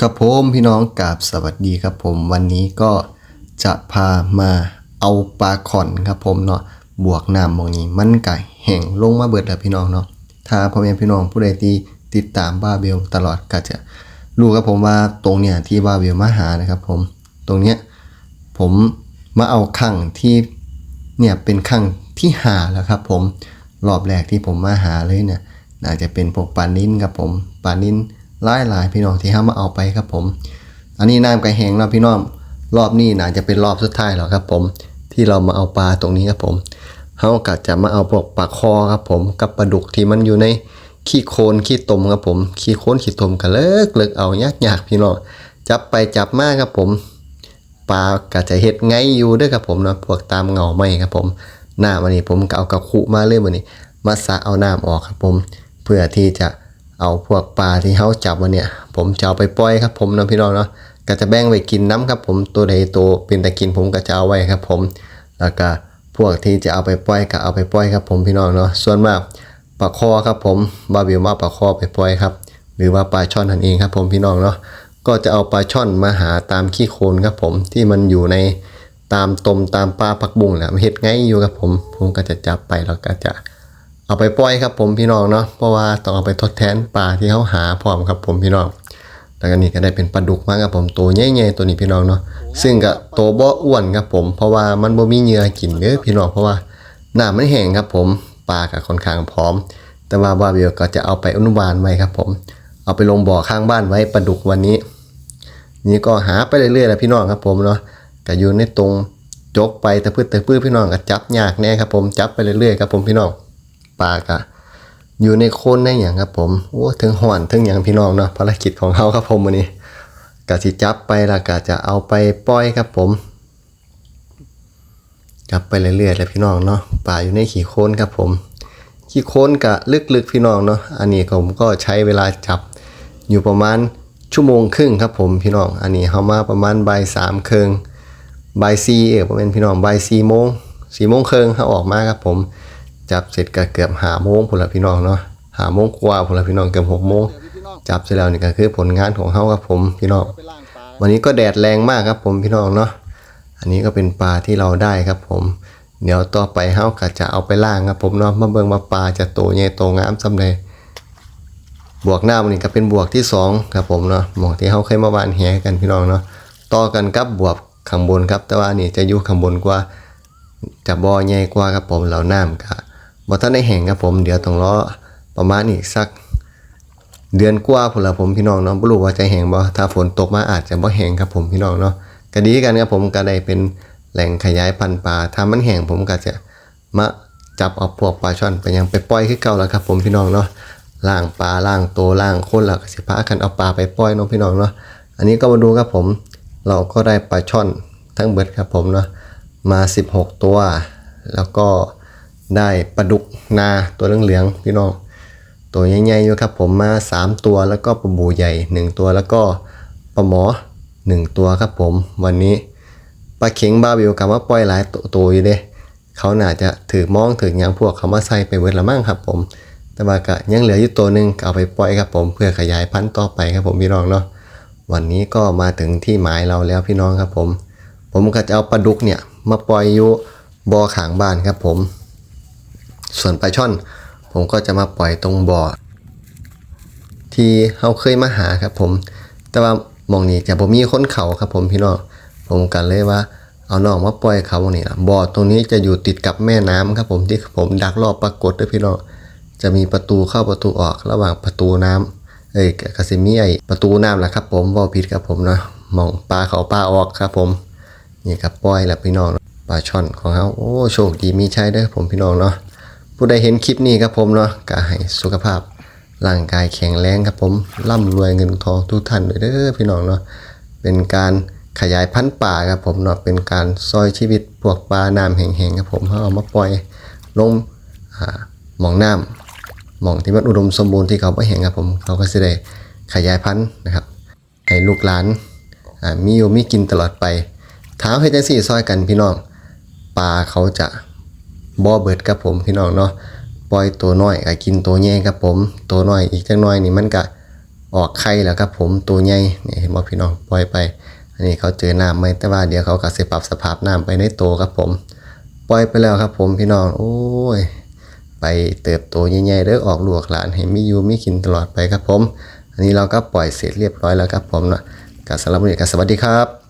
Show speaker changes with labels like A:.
A: ครับผมพี่น้องกาบสวัสดีครับผมวันนี้ก็จะพามาเอาปลาขอนครับผมเนาะบวกน้ำมองนี้มันไก่แห่งลงมาเบิดแล้วพี่น้องเนาะถ้าพ่อแม่พี่น้องผู้ใดที่ติดตามบ้าเบลตลอดก็จะรู้ครับผมว่าตรงเนี่ยที่บ้าเบลมาหานะครับผมตรงเนี้ยผมมาเอาขังที่เนี่ยเป็นขังที่หาแล้วครับผมรอบแรกที่ผมมาหาเลยเนี่ยน่าจะเป็นพวกปลานิ้นครับผมปลานิ้น หลายหลายๆพี่น้องที่ห้ามาเอาไปครับผม อันนี้น้ำกระแหงแล้วพี่น้องรอบนี้น่าจะเป็นรอบสุดท้ายแล้วครับผม ที่เรามาเอาปลาตรงนี้ครับผมเฮาก็จะมาเอาพวกปลาคอครับผมกับปลาดุกที่มันอยู่ในขี้โคลนขี้ตมครับผมขี้โคลนขี้ตมก็เลิกเลิกเอายากยากๆพี่น้องจับไปจับมาครับผมปลาก็จะเฮ็ดไงอยู่ด้วยครับผมนะพวกตามเงาไม้ครับผมหน้ามันนี้ผมก็เอากระคุมาเลยมันนี้มาสะเอาน้ำออกครับผม เพื่อที่จะ เอาพวกปลาที่เขาจับมาเนี่ย ผมจะเอาไปปล่อยครับผมนะพี่น้องเนาะก็จะแบ่งไว้กินน้ำครับผมตัวใดตัวเป็นตะกินผมก็จะเอาไว้ครับผม แล้วก็พวกที่จะเอาไปปล่อยก็เอาไปปล่อยครับผมพี่น้องเนาะส่วนมากปลาคอครับผมบาบิวมาปลาคอไปปล่อยครับ หรือว่าปลาช่อนนั่นเองครับผมพี่น้องเนาะก็จะเอาปลาช่อนมาหาตามขี้โคลนครับผมที่มันอยู่ในตามตมตามปลาพักบุ้งแหละเฮ็ดไงอยู่ครับผม ผมก็จะจับไปแล้วก็จะ เอาไปปล่อยครับผมพี่น้องเนาะเพราะว่าต้องเอาไปทดแทนปลาที่เขาหาพร้อมครับผมพี่น้องแล้วก็นี่ก็ได้เป็นปลาดุกมาครับผมตัวใหญ่ๆตัวนี้พี่น้องเนาะซึ่งก็โตวบ่อ้วนครับผม เพราะว่ามันบ่มีเหยื่อกินเด้อพี่น้องเพราะว่าหน้ำมันแห้งครับผมปลาก็ค่อนข้างพร้อม แต่ว่าบาเบียก็จะเอาไปอนุบาลไว้ครับผม เอาไปลงบ่อข้างบ้านไว้ปลาดุกวันนี้ นี่ก็หาไปเรื่อยๆแหละพี่น้องครับผมเนาะก็อยู่ในตรงจกไปแต่พื้นแต่พื้นพี่น้องก็จับยากแน่ครับผมจับไปเรื่อยๆครับผมพี่น้อง ปลากะอยู่ในโคนในอย่างครับผมโอ้ถึงห่อนถึงอย่างพี่น้องเนาะภารกิจของเขาครับผมวันนี้ก็สิจับไปล้วก็จะเอาไปปล่อยครับผม จับไปเรื่อยๆเลยพี่น้องเนาะปลาอยู่ในขี้โคนครับผม ขี้โคนกะลึกๆพี่น้องเนาะอันนี้ผมก็ใช้เวลาจับอยู่ประมาณชั่วโมงครึ่งครับผมพี่น้อง อันนี้เขามาประมาณบ่ายสามครึ่งบ่ายสี่เออประมาณพี่น้องบ่ายสี่โมงสี่โมงครึ่งเขาออกมาครับผม จับเสร็จก็เกือบหาโมงพุ่นละพี่น้องเนาะหาโมงกว่าพุ่นละพี่น้องเกือบหกโมงจับเสร็จแล้วนี่ก็คือผลงานของเขาครับผมพี่น้องวันนี้ก็แดดแรงมากครับผมพี่น้องเนาะอันนี้ก็เป็นปลาที่เราได้ครับผม เดี๋ยวต่อไปเฮาก็จะเอาไปล่างครับผมเนาะมาเบิ่งว่าปลาจะโตใหญ่โตงามซำใดบวกหน้ามันนี่ก็เป็นบวกที่สองครับผมเนาะหมองที่เฮาเคยมาวานแหกันพี่น้องเนาะต่อกันกับบวกข้างบนครับ แต่ว่านี่จะอยู่ข้างบนกว่าจะบ่อใหญ่กว่าครับผมเราน้ำก็ บ่ทันได้แห้งครับผม เดี๋ยวต้องรอประมาณอีกสัก เดือนกว่าพุ่นละผมพี่น้องเนาะบ่รู้ว่าจะแห้งบ่ถ้าฝนตกมาอาจจะบ่แห้งครับผมพี่น้องเนาะก็ดีกันครับผมก็ได้เป็นแหล่งขยายพันธุ์ปลาถ้ามันแห้งผมก็จะมาจับเอาพวกปลาช่อนไปยังไปปล่อยคือเก่าแล้วครับผมพี่น้องเนาะล่างปลาล่างโตวล่างคนแล้วก็สิพากันเอาปลาไปปล่อยเนาะพี่น้องเนาะอันนี้ก็มาดูครับผม เราก็ได้ปลาช่อนทั้งเบิดครับผมเนาะมา 16 ตัว แล้วก็ ได้ปลาดุกนาตัวเหลืองๆพี่น้องตัวใหญ่ๆอยู่ครับผมมา 3 ตัวแล้วก็ปลาบูใหญ่ 1 ตัวแล้วก็ปลาหมอ 1 ตัวครับผม วันนี้ปลาเข็งบาบิวกับว่าปล่อยหลายตัวอยู่เด้เขาน่าจะถือมองถือยังพวกเขามาใส่ไปเวิร์ละมั่งครับผม แต่ว่าก็ยังเหลืออยู่ตัวหนึ่งเอาไปปล่อยครับผมเพื่อขยายพันธุ์ต่อไปครับผมพี่น้องเนาะวันนี้ก็มาถึงที่หมายเราแล้วพี่น้องครับผม ผมก็จะเอาปลาดุกเนี่ยมาปล่อยอยู่บ่อขางบ้านครับผม ส่วนปลาช่อน ผมก็จะมาปล่อยตรงบ่อที่เขาเคยมาหาครับผม แต่ว่ามองนี้จะบ่มีคนเขาครับผมพี่น้องผมกันเลยว่าเอาน้องมาปล่อยเขาหมองนี้ล่ะบ่อตรงนี้จะอยู่ติดกับแม่น้ำครับผมที่ผมดักรอบปรากฏด้วยพี่น้องจะมีประตูเข้าประตูออกระหว่างประตูน้ำเอ้ยกสิมีไอประตูน้ำแหละครับ ผมบ่ผิดครับผมเนาะมองปลาเขาปลาออกครับ ผมนี่ครับปล่อยแล้วพี่น้องปลาช่อนของเขาโอ้โชคดีมีใชัยเด้อผมพี่น้องเนาะ ผู้ใดเห็นคลิปนี้ครับผมเนาะก็ให้สุขภาพร่างกายแข็งแรงครับผมร่ำรวยเงินทองทุกท่านด้วยเด้อพี่น้องเนาะเป็นการขยายพันธุ์ป่าครับผมเนาะเป็นการซอยชีวิตพวกปลาน้ำแห้งๆครับผมเขาเอามาปล่อยลงหมองน้ำหมองที่มันอุดมสมบูรณ์ที่เขาไม่แห้งครับผมเขาก็จะได้ขยายพันธุ์นะครับให้ลูกหลานมีอยู่มีกินตลอดไปเท้าให้จังสี่ซอยกันพี่น้องปลาเขาจะ บ่เบิดครับผมพี่น้องเนาะปล่อยตัวน้อยก็กินตัวใหญ่ครับผม ตัวน้อยอีกจักหน่อยนี่มันก็ออกไข่แล้วครับผมตัวใหญ่นี่เห็นบ่พี่น้องปล่อยไป อันนี้เขาเจอน้ำไหมแต่ว่าเดี๋ยวเขาก็สิปรับสภาพน้ำไปในโตครับผม ปล่อยไปแล้วครับผมพี่น้องโอ้ยไปเติบโตใหญ่ๆเด้อออกลูกหลานให้มีอยู่มีกินตลอดไปครับผม อันนี้เราก็ปล่อยเสร็จเรียบร้อยแล้วครับผมเนาะกับสำหรับวันนี้ก็สวัสดีครับ